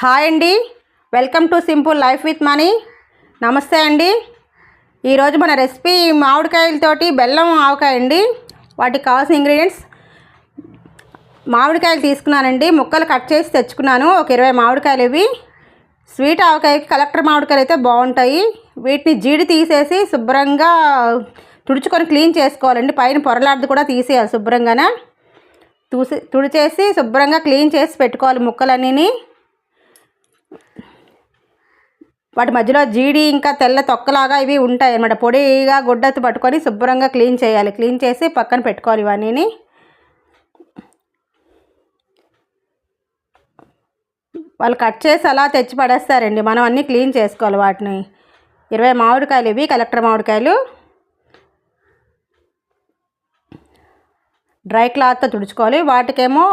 Hi అండి. Welcome to simple life with money. నమస్తే అండి. ఈరోజు మన రెసిపీ మామిడికాయలతోటి బెల్లం ఆవకాయ అండి. వాటికి కావాల్సిన ఇంగ్రీడియంట్స్ మామిడికాయలు తీసుకున్నానండి. ముక్కలు కట్ చేసి తెచ్చుకున్నాను. ఒక ఇరవై మామిడికాయలు ఇవి. స్వీట్ ఆవకాయకి కలెక్టర్ మామిడికాయలు అయితే బాగుంటాయి. వీటిని జీడి తీసేసి శుభ్రంగా తుడుచుకొని క్లీన్ చేసుకోవాలండి. పైన పొరలాడది కూడా తీసేయాలి శుభ్రంగానే. తూసి తుడిచేసి శుభ్రంగా క్లీన్ చేసి పెట్టుకోవాలి ముక్కలన్నీ వాటి మధ్యలో జీడి ఇంకా తెల్ల తొక్కలాగా ఇవి ఉంటాయి అన్నమాట. పొడిగా గుడ్డతో పట్టుకొని శుభ్రంగా క్లీన్ చేయాలి. క్లీన్ చేసి పక్కన పెట్టుకోవాలి ఇవన్నీ వాళ్ళు కట్ చేసి అలా తెచ్చి పడేస్తారండి. మనం అన్నీ క్లీన్ చేసుకోవాలి వాటిని. ఇరవై మామిడికాయలు ఇవి కలెక్టర్ మామిడికాయలు. డ్రై క్లాత్తో తుడుచుకోవాలి. వాటికేమో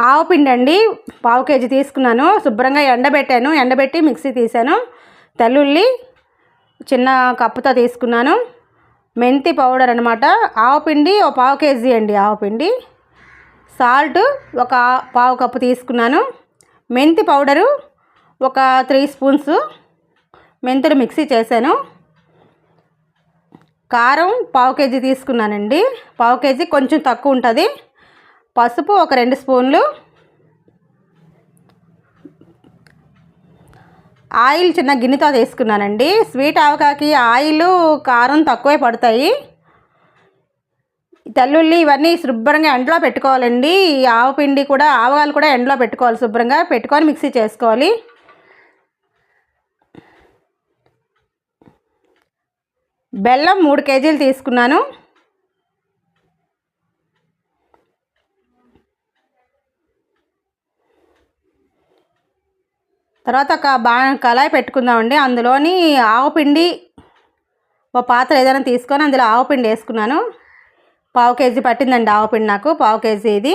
ఆవు పిండి అండి పావు కేజీ తీసుకున్నాను. శుభ్రంగా ఎండబెట్టాను. ఎండబెట్టి మిక్సీ తీసాను తెల్లుల్లి చిన్న కప్పుతో తీసుకున్నాను. మెంతి పౌడర్ అనమాట ఆవు పిండి ఒక పావు కేజీ అండి ఆవు పిండి. సాల్ట్ ఒక పావు కప్పు తీసుకున్నాను. మెంతి పౌడరు ఒక త్రీ స్పూన్స్ మెంతులు మిక్సీ చేశాను. కారం పావు కేజీ తీసుకున్నానండి. పావు కేజీ కొంచెం తక్కువ ఉంటుంది. పసుపు ఒక రెండు స్పూన్లు. ఆయిల్ చిన్న గిన్నెతో తీసుకున్నానండి స్వీట్ ఆవకాకి ఆయిల్ కారం తక్కువే పడతాయి. తెల్లుల్లి ఇవన్నీ శుభ్రంగా ఎండలో పెట్టుకోవాలండి. ఈ ఆవు పిండి కూడా ఆవగాలు కూడా ఎండలో పెట్టుకోవాలి శుభ్రంగా. పెట్టుకొని మిక్సీ చేసుకోవాలి. బెల్లం మూడు కేజీలు తీసుకున్నాను. తర్వాత ఒక బా కళాయి పెట్టుకుందామండి. అందులోని ఆవు పిండి ఒక పాత్ర ఏదైనా తీసుకొని అందులో ఆవు పిండి వేసుకున్నాను. పావు కేజీ పట్టిందండి ఆవు పిండి నాకు పావు కేజీ ఇది.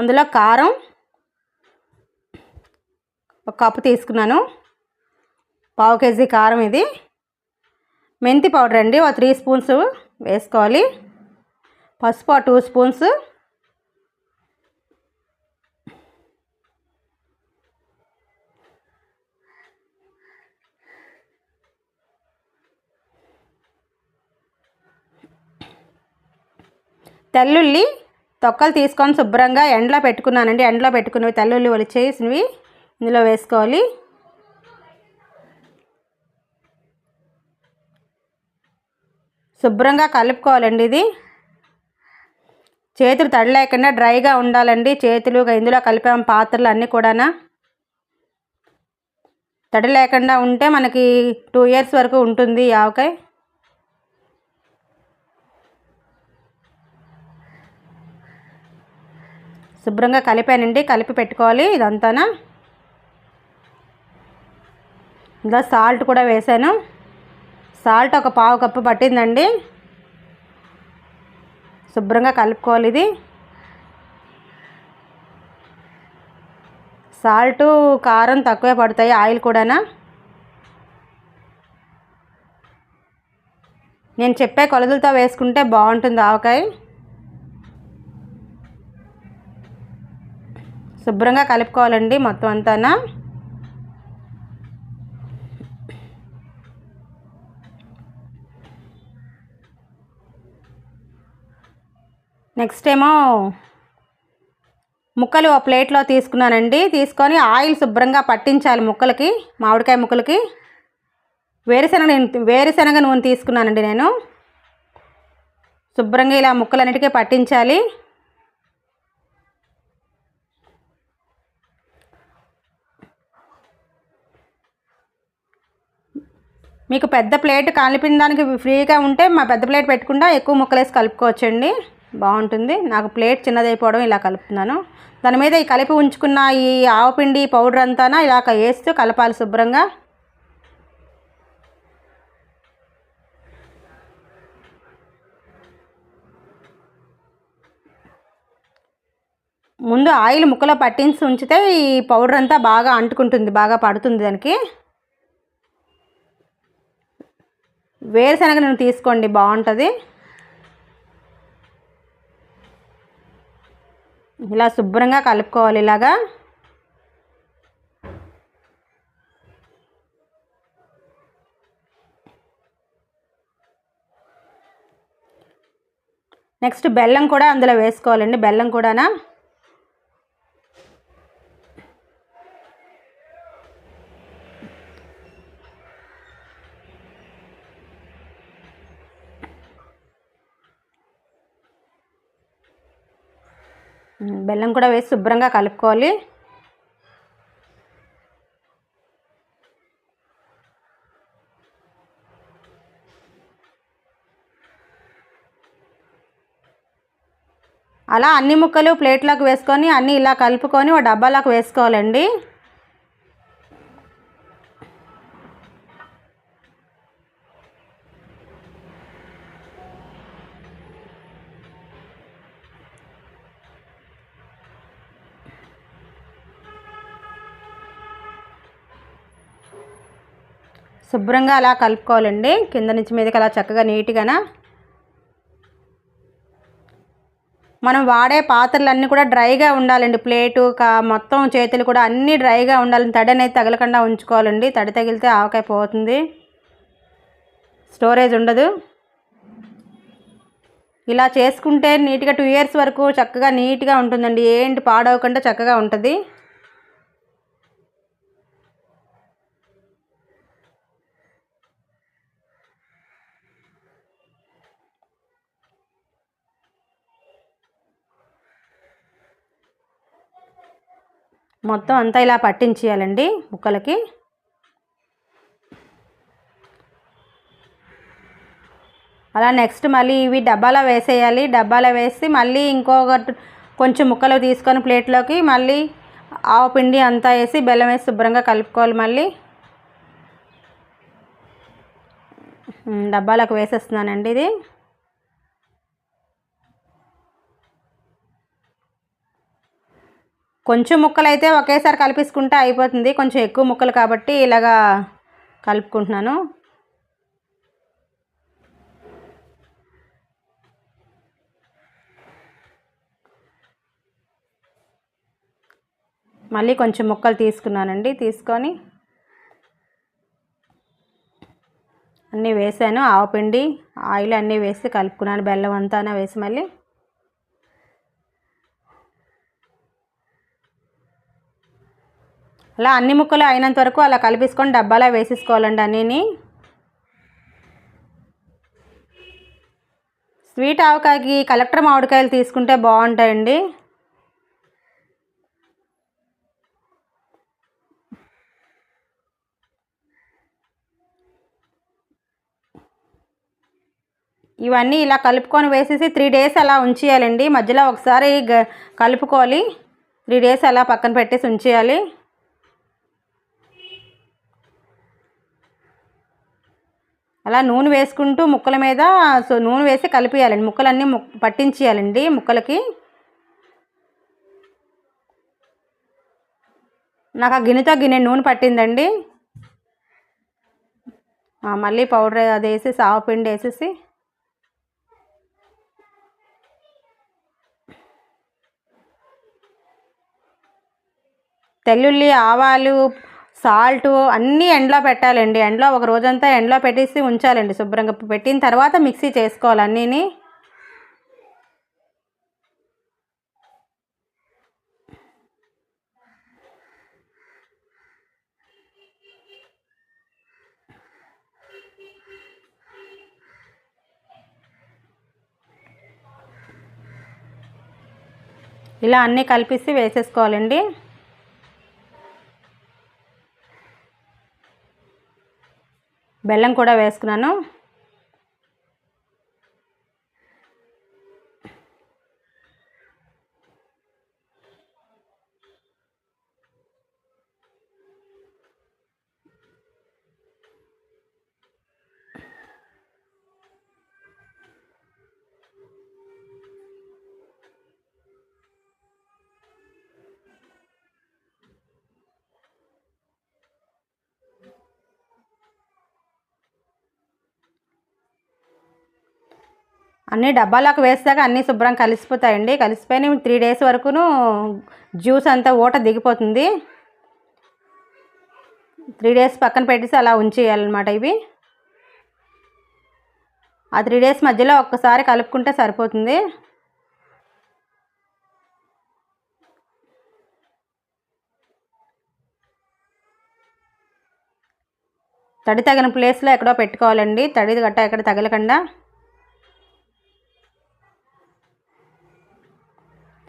అందులో కారం ఒక కప్పు తీసుకున్నాను. పావు కేజీ కారం ఇది. మెంతి పౌడర్ అండి ఒక త్రీ స్పూన్స్ వేసుకోవాలి. పసుపు టూ స్పూన్స్. తెల్లుల్లి తొక్కలు తీసుకొని శుభ్రంగా ఎండలో పెట్టుకున్నానండి. ఎండలో పెట్టుకున్నవి తెల్లుల్లి ఒలిచేసినవి ఇందులో వేసుకోవాలి. శుభ్రంగా కలుపుకోవాలండి ఇది. చేతులు తడి లేకుండా డ్రైగా ఉండాలండి. చేతులు ఇందులో కలిపాం పాత్రలు అన్నీ కూడా తడి లేకుండా ఉంటే మనకి టూ ఇయర్స్ వరకు ఉంటుంది ఈ ఆవకాయ. శుభ్రంగా కలిపానండి. కలిపి పెట్టుకోవాలి ఇదంతానా. ఇంకా సాల్ట్ కూడా వేసాను. సాల్ట్ ఒక పావు కప్పు పట్టిందండి. శుభ్రంగా కలుపుకోవాలి ఇది. సాల్ట్ కారం తక్కువే పడతాయి ఆయిల్ కూడానా? నేను చెప్పే కొలతలతో వేసుకుంటే బాగుంటుంది ఆవకాయ. శుభ్రంగా కలుపుకోవాలండి మొత్తం అంతానా? నెక్స్ట్ ఏమో ముక్కలు ఒక ప్లేట్లో తీసుకున్నానండి. తీసుకొని ఆయిల్ శుభ్రంగా పట్టించాలి ముక్కలకి మామిడికాయ ముక్కలకి. వేరుశనగ వేరుశనగ నూనె తీసుకున్నానండి నేను. శుభ్రంగా ఇలా ముక్కలన్నిటికీ పట్టించాలి. మీకు పెద్ద ప్లేట్ కలిపిన ఫ్రీగా ఉంటే మా పెద్ద ప్లేట్ పెట్టుకుంటా ఎక్కువ ముక్కలేసి కలుపుకోవచ్చండి. బాగుంటుంది. నాకు ప్లేట్ చిన్నదైపోవడం ఇలా కలుపుతున్నాను. దాని మీద ఈ కలిపి ఉంచుకున్న ఈ ఆవపిండి పౌడర్ అంతానా ఇలా వేస్తూ కలపాలి శుభ్రంగా. ముందు ఆయిల్ ముక్కలో పట్టించి ఉంచితే ఈ పౌడర్ అంతా బాగా అంటుకుంటుంది బాగా పడుతుంది దానికి. వేరుశనగ నేను తీసుకోండి బాగుంటుంది. ఇలా శుభ్రంగా కలుపుకోవాలి ఇలాగా. నెక్స్ట్ బెల్లం కూడా అందులో వేసుకోవాలండి బెల్లం కూడానా? బెల్లం కూడా వేసి శుభ్రంగా కలుపుకోవాలి. అలా అన్ని ముక్కలు ప్లేట్లోకి వేసుకొని అన్నీ ఇలా కలుపుకొని ఒక డబ్బాలోకి వేసుకోవాలండి. శుభ్రంగా అలా కలుపుకోవాలండి. కింద నుంచి మీదకి అలా చక్కగా నీట్గానా? మనం వాడే పాత్రలన్నీ కూడా డ్రైగా ఉండాలండి. ప్లేటు కా మొత్తం చేతులు కూడా అన్నీ డ్రైగా ఉండాలి. తడి అనేది తగలకుండా ఉంచుకోవాలండి. తడి తగిలితే ఆవకాయ పోతుంది. స్టోరేజ్ ఉండదు. ఇలా చేసుకుంటే నీట్గా టూ ఇయర్స్ వరకు చక్కగా నీట్గా ఉంటుందండి. ఏంటి పాడవకుండా చక్కగా ఉంటుంది. మొత్తం అంతా ఇలా పట్టించేయాలండి ముక్కలకి. అలా నెక్స్ట్ మళ్ళీ ఇవి డబ్బాలో వేసేయాలి. డబ్బాలో వేసి మళ్ళీ ఇంకొక కొంచెం ముక్కలు తీసుకొని ప్లేట్లోకి మళ్ళీ ఆవు పిండి అంతా వేసి బెల్లం వేసి శుభ్రంగా కలుపుకోవాలి మళ్ళీ. డబ్బాలకు వేసేస్తున్నానండి ఇది. కొంచెం ముక్కలు అయితే ఒకేసారి కలిపేసుకుంటే అయిపోతుంది. కొంచెం ఎక్కువ ముక్కలు కాబట్టి ఇలాగా కలుపుకుంటున్నాను. మళ్ళీ కొంచెం ముక్కలు తీసుకున్నానండి. తీసుకొని అన్నీ వేసాను. ఆవపిండి ఆయిల్ అన్నీ వేసి కలుపుకున్నాను. బెల్లం అంతా వేసి మళ్ళీ అలా అన్ని ముక్కలు అయినంత వరకు అలా కలిపేసుకొని డబ్బాలో వేసేసుకోవాలండి అన్నీని. స్వీట్ ఆవకాయకి కలెక్టర్ మామిడికాయలు తీసుకుంటే బాగుంటాయండి. ఇవన్నీ ఇలా కలుపుకొని వేసేసి త్రీ డేస్ అలా ఉంచేయాలండి. మధ్యలో ఒకసారి కలుపుకోవాలి. త్రీ డేస్ అలా పక్కన పెట్టేసి ఉంచేయాలి. అలా నూనె వేసుకుంటూ ముక్కల మీద సో నూనె వేసి కలిపేయాలండి. ముక్కలన్నీ పట్టించేయాలండి ముక్కలకి. నాకు ఆ గిన్నెతో గిన్నె నూనె పట్టిందండి. మళ్ళీ పౌడర్ అది వేసి పిండి వేసేసి. తెల్లుల్లి ఆవాలు సాల్ట్ అన్నీ ఎండలో పెట్టాలండి. ఎండలో ఒక రోజంతా ఎండలో పెట్టేసి ఉంచాలండి శుభ్రంగా. పెట్టిన తర్వాత మిక్సీ చేసుకోవాలి అన్నీని. ఇలా అన్నీ కలిపేసి వేసేసుకోవాలండి. బెల్లం కూడా వేసుకున్నాను. అన్నీ డబ్బాలోకి వేస్తాక అన్నీ శుభ్రం కలిసిపోతాయండి. కలిసిపోయి త్రీ డేస్ వరకును జ్యూస్ అంతా ఊట దిగిపోతుంది. త్రీ డేస్ పక్కన పెట్టేసి అలా ఉంచేయాలన్నమాట ఇవి. ఆ త్రీ డేస్ మధ్యలో ఒక్కసారి కలుపుకుంటే సరిపోతుంది. తడి తగిన ప్లేస్లో ఎక్కడో పెట్టుకోవాలండి. తడి గట్ట ఎక్కడ తగలకుండా.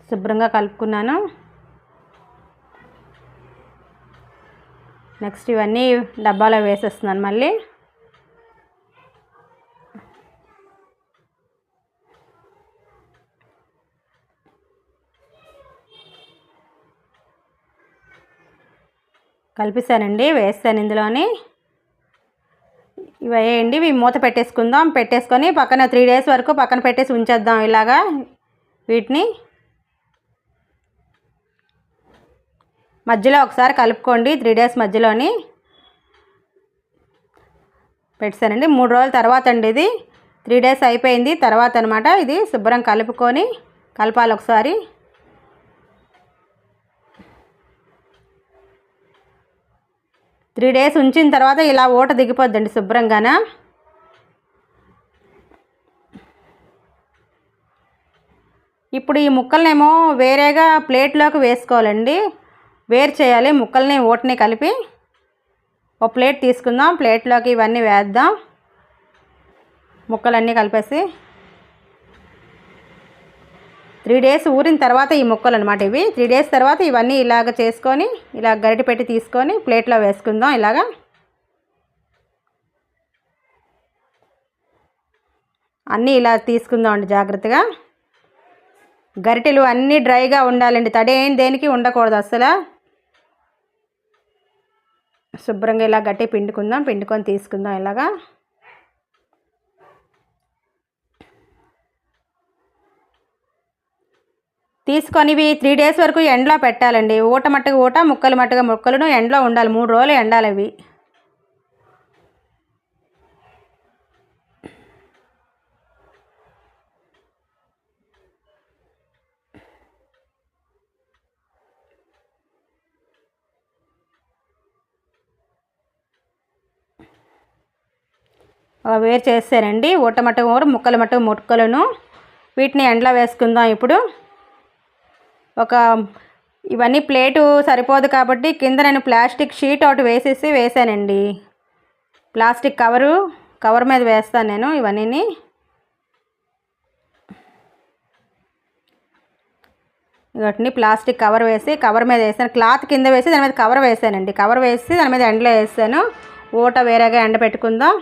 శుభ్రంగా కలుపుకున్నాను. నెక్స్ట్ ఇవన్నీ డబ్బాలో వేసేస్తున్నాను మళ్ళీ. కలిపిస్తానండి వేస్తాను ఇందులోని. ఇవేయండి ఇవి మూత పెట్టేసుకుందాం. పెట్టేసుకొని పక్కన త్రీ డేస్ వరకు పక్కన పెట్టేసి ఉంచేద్దాం ఇలాగా వీటిని. మధ్యలో ఒకసారి కలుపుకోండి. త్రీ డేస్ మధ్యలోని పెట్టానండి మూడు రోజుల తర్వాత అండి ఇది. త్రీ డేస్ అయిపోయింది. తర్వాత అనమాట ఇది శుభ్రం కలుపుకొని కలపాలి ఒకసారి. త్రీ డేస్ ఉంచిన తర్వాత ఇలా ఊట దిగిపోద్దండి శుభ్రంగాన. ఇప్పుడు ఈ ముక్కలనేమో వేరేగా ప్లేట్లోకి వేసుకోవాలండి. వేరు చేయాలి. ముక్కల్ని ఓటని కలిపి ఒక ప్లేట్ తీసుకుందాం. ప్లేట్లోకి ఇవన్నీ వేద్దాం. ముక్కలన్నీ కలిపేసి త్రీ డేస్ ఊరిన తర్వాత ఈ ముక్కలు అనమాట ఇవి. త్రీ డేస్ తర్వాత ఇవన్నీ ఇలాగ చేసుకొని ఇలా గరిటె పెట్టి తీసుకొని ప్లేట్లో వేసుకుందాం ఇలాగా. అన్నీ ఇలా తీసుకుందాం అండి జాగ్రత్తగా. గరిటెలు అన్నీ డ్రైగా ఉండాలండి. తడి ఏం దేనికి ఉండకూడదు అసలు శుభ్రంగా ఇలా గట్టి పిండుకుందాం పిండుకొని తీసుకుందాం ఇలాగా. తీసుకొని ఇవి త్రీ డేస్ వరకు ఎండలో పెట్టాలండి. ఊట మట్టుగా ఊట ముక్కలు మట్టుగా ముక్కలను ఎండలో ఉండాలి. మూడు రోజులు ఎండాలి అవి. వేరు చేసానండి ఊట మటం ఊర ముక్కలు మటం ముక్కలను. వీటిని ఎండలో వేసుకుందాం ఇప్పుడు. ఒక ఇవన్నీ ప్లేటు సరిపోదు కాబట్టి కింద నేను ప్లాస్టిక్ షీట్ ఒకటి వేసేసి వేసానండి. ప్లాస్టిక్ కవరు కవర్ మీద వేస్తాను నేను ఇవన్నీ వాటిని ప్లాస్టిక్ కవర్ వేసి కవర్ మీద వేసాను. క్లాత్ కింద వేసి దాని మీద కవర్ వేసానండి. కవర్ వేసి దాని మీద ఎండలో వేసాను. ఊట వేరేగా ఎండ పెట్టుకుందాం.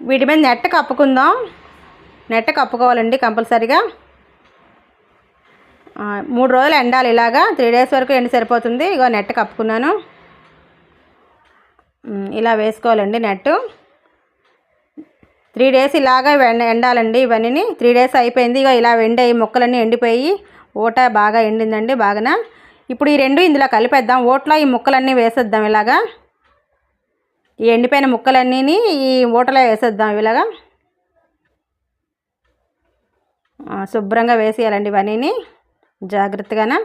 వీటి మీద నెట్ కప్పుకుందాం. నెట్ కప్పుకోవాలండి కంపల్సరిగా. మూడు రోజులు ఎండాలి ఇలాగా. త్రీ డేస్ వరకు ఎండి సరిపోతుంది. ఇగో నెట్ కప్పుకున్నాను. ఇలా వేసుకోవాలండి నెట్ త్రీ డేస్ ఇలాగా ఎండాలండి ఇవన్నీ త్రీ డేస్ అయిపోయింది. ఇక ఇలా ఎండాయి ముక్కలన్నీ ఎండిపోయి ఓట బాగా ఎండిందండి బాగా ఇప్పుడు ఈ రెండు ఇందులో కలిపేద్దాం. ఓట్లో ఈ ముక్కలన్నీ వేసేద్దాం ఇలాగా. ఈ ఎండిపోయిన ముక్కలన్నీ ఈ ఊటలో వేసేద్దాం ఇలాగా. శుభ్రంగా వేసేయాలండి ఇవన్నీ జాగ్రత్తగానే.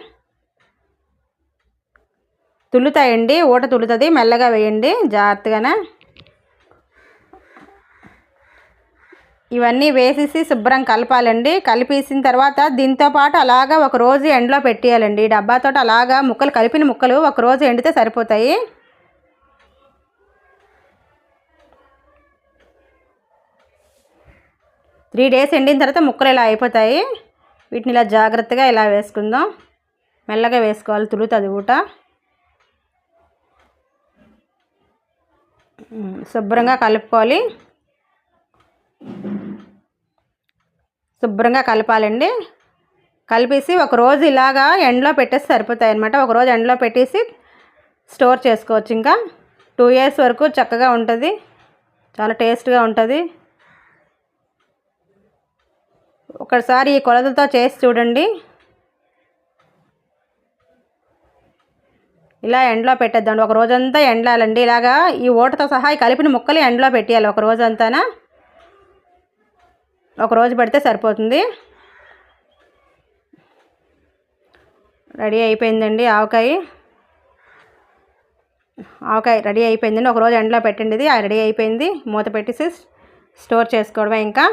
తులుతాయండి ఊట తులుతుంది మెల్లగా వేయండి జాగ్రత్తగానే. ఇవన్నీ వేసేసి శుభ్రం కలపాలండి. కలిపేసిన తర్వాత దీంతో పాటు అలాగా ఒక రోజు ఎండలో పెట్టేయాలండి. డబ్బాతో అలాగా ముక్కలు కలిపిన ముక్కలు ఒక రోజు ఎండితే సరిపోతాయి. త్రీ డేస్ ఎండిన తర్వాత ముక్కలు ఇలా అయిపోతాయి? వీటిని ఇలా జాగ్రత్తగా ఇలా వేసుకుందాం? మెల్లగా వేసుకోవాలి తులుతుంది ఊట. శుభ్రంగా కలుపుకోవాలి. శుభ్రంగా కలపాలండి. కలిపేసి ఒక రోజు ఇలాగా ఎండలో పెట్టేసి సరిపోతాయి అనమాట ఒకరోజు ఎండలో పెట్టేసి స్టోర్ చేసుకోవచ్చు ఇంకా. టూ ఇయర్స్ వరకు చక్కగా ఉంటుంది. చాలా టేస్ట్గా ఉంటుంది. ఒకసారి ఈ కొలతలతో చేసి చూడండి. ఇలా ఎండలో పెట్టేద్దాం. ఒక రోజంతా ఎండాలండి ఇలాగా ఈ ఓటతో సహా కలిపిన ముక్కలు ఎండలో పెట్టేయాలి ఒక రోజంతానా. ఒక రోజు పెడితే సరిపోతుంది. రెడీ అయిపోయిందండి ఆవకాయ. ఆవకాయ రెడీ అయిపోయిందండి. ఒక రోజు ఎండలో పెట్టండి. ఇది రెడీ అయిపోయింది. మూత పెట్టేసి స్టోర్ చేసుకోవడమే ఇంకా.